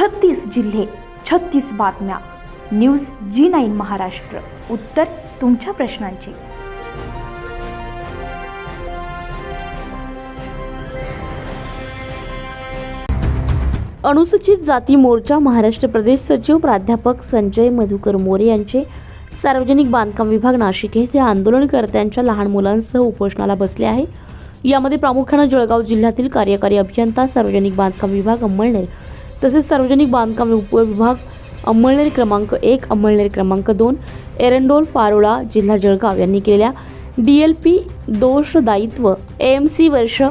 छत्तीस जिल्हे छत्तीस बातम्या. News G nine Maharashtra. उत्तर तुमच्या प्रश्नांची. अनुसूचित जाती मोर्चा महाराष्ट्र प्रदेश सचिव प्राध्यापक संजय मधुकर मोरे यांचे सार्वजनिक बांधकाम विभाग नाशिक येथे आंदोलनकर्त्यांच्या लहान मुलांसह उपोषणाला बसले आहे. यामध्ये प्रामुख्यानं जळगाव जिल्ह्यातील कार्यकारी अभियंता सार्वजनिक बांधकाम विभाग अंमळनेर तसेच सार्वजनिक बांधकाम उपविभाग अंमळनेर क्रमांक एक अंमळनेर क्रमांक दोन एरंडोल पारोळा जिल्हा जळगाव यांनी केलेल्या डी एल पी दोष दायित्व ए एम सी वर्ष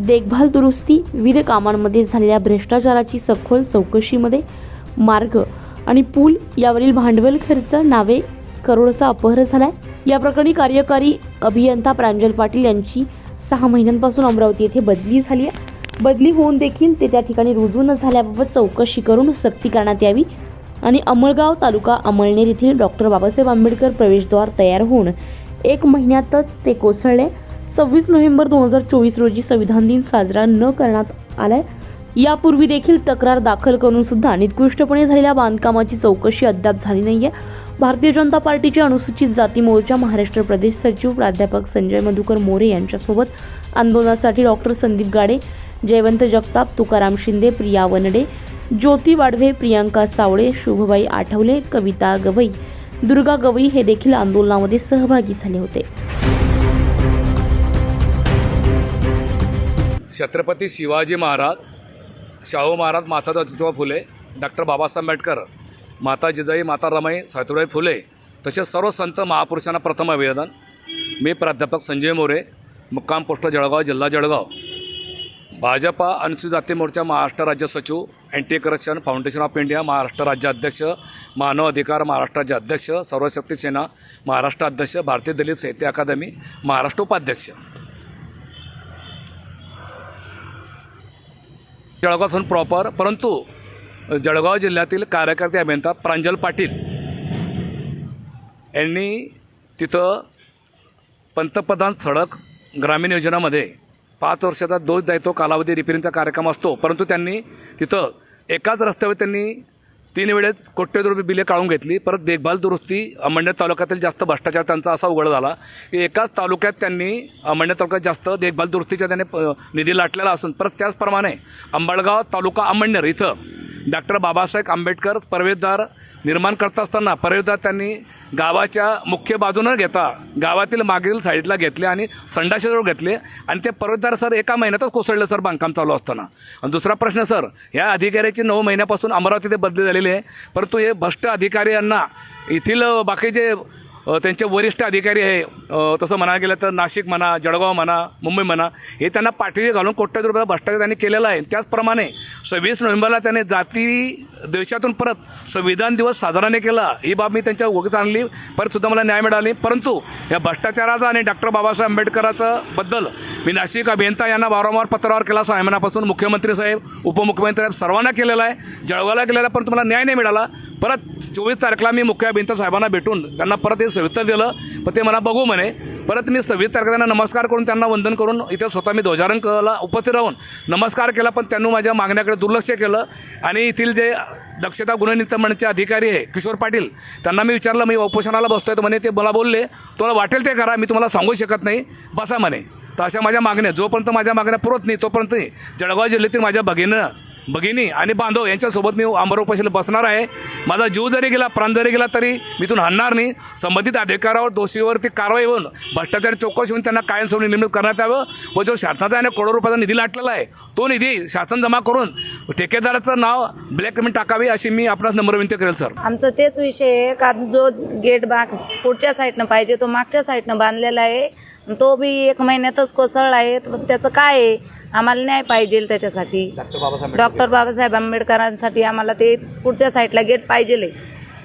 देखभाल दुरुस्ती विविध कामांमध्ये झालेल्या भ्रष्टाचाराची सखोल चौकशीमध्ये मार्ग आणि पूल यावरील भांडवल खर्च नावे करोडचा अपहर झालाय. या प्रकरणी कार्यकारी अभियंता प्रांजल पाटील यांची सहा महिन्यांपासून अमरावती येथे बदली झाली आहे. बदली होऊन देखील ते त्या ठिकाणी रुजू न झाल्याबाबत चौकशी करून सक्ती करण्यात यावी. आणि अमळगाव तालुका अमळनेर येथील डॉक्टर बाबासाहेब आंबेडकर प्रवेशद्वार तयार होऊन एक महिन्यातच ते कोसळले. सव्वीस नोव्हेंबर दोन हजार चोवीस रोजी संविधान दिन साजरा न करण्यात आलाय. यापूर्वी देखील तक्रार दाखल करून सुद्धा निकृष्टपणे झालेल्या बांधकामाची चौकशी अद्याप झाली नाही आहे भारतीय जनता पार्टीचे अनुसूचित जाती मोर्चा महाराष्ट्र प्रदेश सचिव प्राध्यापक संजय मधुकर मोरे यांच्यासोबत आंदोलनासाठी डॉक्टर संदीप गाडे जयवंत जगताप तुकाराम शिंदे प्रिया वनडे ज्योती वाडवे प्रियांका सावळे शुभबाई आठवले कविता गवई दुर्गा गवई हे देखील आंदोलनामध्ये सहभागी झाले होते. छत्रपती शिवाजी महाराज शाहू महाराज माता ज्योतिबा फुले डॉक्टर बाबासाहेब आंबेडकर माता जिजाई माता रमाई सावित्रीबाई फुले तसेच सर्व संत महापुरुषांना प्रथम अभिवादन मी प्राध्यापक संजय मोरे मुक्काम पोस्ट जळगाव जिल्हा जळगाव. भाजपा अनुसूचित जाती मोर्चा महाराष्ट्र राज्य सचिव anti corruption foundation of India Maharashtra राज्य अध्यक्ष मानव अधिकार महाराष्ट्राचे अध्यक्ष सर्वशक्ती सेना महाराष्ट्र अध्यक्ष भारतीय दलित साहित्य अकादमी महाराष्ट्र उपाध्यक्ष. जळगावसून प्रॉपर परंतु जळगाव जिल्ह्यातील कार्यकर्ते अभियंता प्रांजल पाटील यांनी तिथं पंतप्रधान सडक ग्रामीण योजनामध्ये पाच वर्षाचा दोष दायित्व कालावधी रिपेरिंगचा कार्यक्रम असतो. परंतु त्यांनी तिथं एकाच रस्त्यावर त्यांनी तीन वेळेत कोट्यवधी रुपये बिले काढून घेतली. परत देखभाल दुरुस्ती अंमळनेर तालुक्यातील जास्त भ्रष्टाचार त्यांचा असा उघड झाला. की एकाच तालुक्यात त्यांनी अंमळनेर तालुक्यात जास्त देखभाल दुरुस्तीच्या त्याने प- निधी लाटलेला असून परत त्याचप्रमाणे अंबळगाव तालुका अंमळनेर इथं डॉक्टर बाबासाहेब आंबेडकर प्रवेशद्वार निर्माण करत असताना प्रवेशद्वार त्यांनी गावाच्या मुख्य बाजूनं घेता गावातील मागील साईडला घेतले आणि संडाशेजवळ घेतले आणि ते प्रवेशद्वार सर एका महिन्यातच कोसळलं सर बांधकाम चालू असताना. आणि दुसरा प्रश्न सर या अधिकाऱ्याची नऊ महिन्यापासून अमरावती ते बदली झालेली आहे. परंतु हे भ्रष्ट अधिकारी यांना येथील बाकीचे त्यांचे वरिष्ठ अधिकारी आहे तसं म्हणायला गेलं तर नाशिक म्हणा जळगाव म्हणा मुंबई म्हणा हे त्यांना पाठीशी घालून कोट्यावधी रुपयाला भ्रष्टाचार त्यांनी केलेला आहे. त्याचप्रमाणे सव्वीस नोव्हेंबरला त्याने जाती देशातून परत संविधान दिवस साजरा नाही केला ही बाब मी त्यांच्या ओळखीत आणली. परतसुद्धा मला न्याय मिळाली. परंतु या भ्रष्टाचाराचा आणि डॉक्टर बाबासाहेब आंबेडकराचं बद्दल मी नाशिक अभियंता यांना वारंवार पत्रावर केला. सहा महिन्यापासून मुख्यमंत्री साहेब उपमुख्यमंत्री साहेब सर्वांना केलेला आहे. जळगावला केलेला आहे, परंतु मला न्याय नाही मिळाला. परत चोवीस तारखेला मी मुख्य अभियंता साहेबांना भेटून त्यांना परत हे सविस्तर दिलं. पण ते मला बघू म्हणे. परत मी सव्वीस तारखेला नमस्कार करून त्यांना वंदन करून इथे स्वतः मी ध्वजारंगला उपस्थित राहून नमस्कार केला पण त्यांनी माझ्या मागण्याकडे दुर्लक्ष केलं. आणि येथील जे दक्षता गुणनियंत्रणचे अधिकारी आहे किशोर पाटील त्यांना मी विचारलं मी उपोषणाला बसतोय. तर म्हणे ते मला बोलले तुला वाटेल ते करा मी तुम्हाला सांगू शकत नाही. बसा म्हणे. तर अशा माझ्या मागण्या जोपर्यंत माझ्या मागण्या पुरत नाही तोपर्यंत जळगाव जिल्ह्यातील माझ्या भगिनीनं भगिनी आणि बांधव यांच्यासोबत मी अमरोपाशीला बसणार आहे. माझा जीव जरी गेला प्राण जरी गेला तरी मी इथून हलणार नाही. संबंधित अधिकारावर दोषीवरती कारवाई होऊन भ्रष्टाचार चौकशी होऊन त्यांना कायमस्वरूपी नियमित करण्यात यावं. व जो शासनाचा याने करोड रुपयाचा निधी लाटलेला आहे तो निधी शासन जमा करून ठेकेदाराचं नाव ब्लॅकमेंट टाकावी अशी मी आपणास नम्र विनंती करेल सर. आमचं तेच विषय आहे का जो गेट बाग पुढच्या साईडनं पाहिजे तो मागच्या साईडनं बांधलेला आहे. तो बी एक महिन्यातच कोसळला आहे त्याचं काय आहे? आम्हाला न्याय पाहिजे त्याच्यासाठी. डॉक्टर बाबासाहेब आंबेडकरांसाठी आम्हाला ते पुढच्या साईडला गेट पाहिजे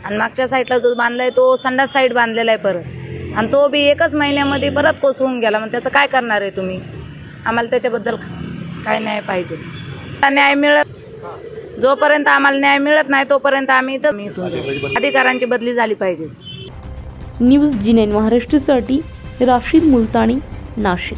आणि मागच्या साईडला जो बांधला आहे तो संडास साईड बांधलेला आहे परत. आणि तो बी एकच महिन्यामध्ये परत कोसळून गेला. मग त्याचं काय करणार आहे तुम्ही? आम्हाला त्याच्याबद्दल काय न्याय पाहिजे? न्याय मिळत जोपर्यंत आम्हाला न्याय मिळत नाही तोपर्यंत आम्ही इथं मी इथून. अधिकारांची बदली झाली पाहिजे. न्यूज जी नाईन महाराष्ट्रासाठी राशीद मुलतानी नाशिक.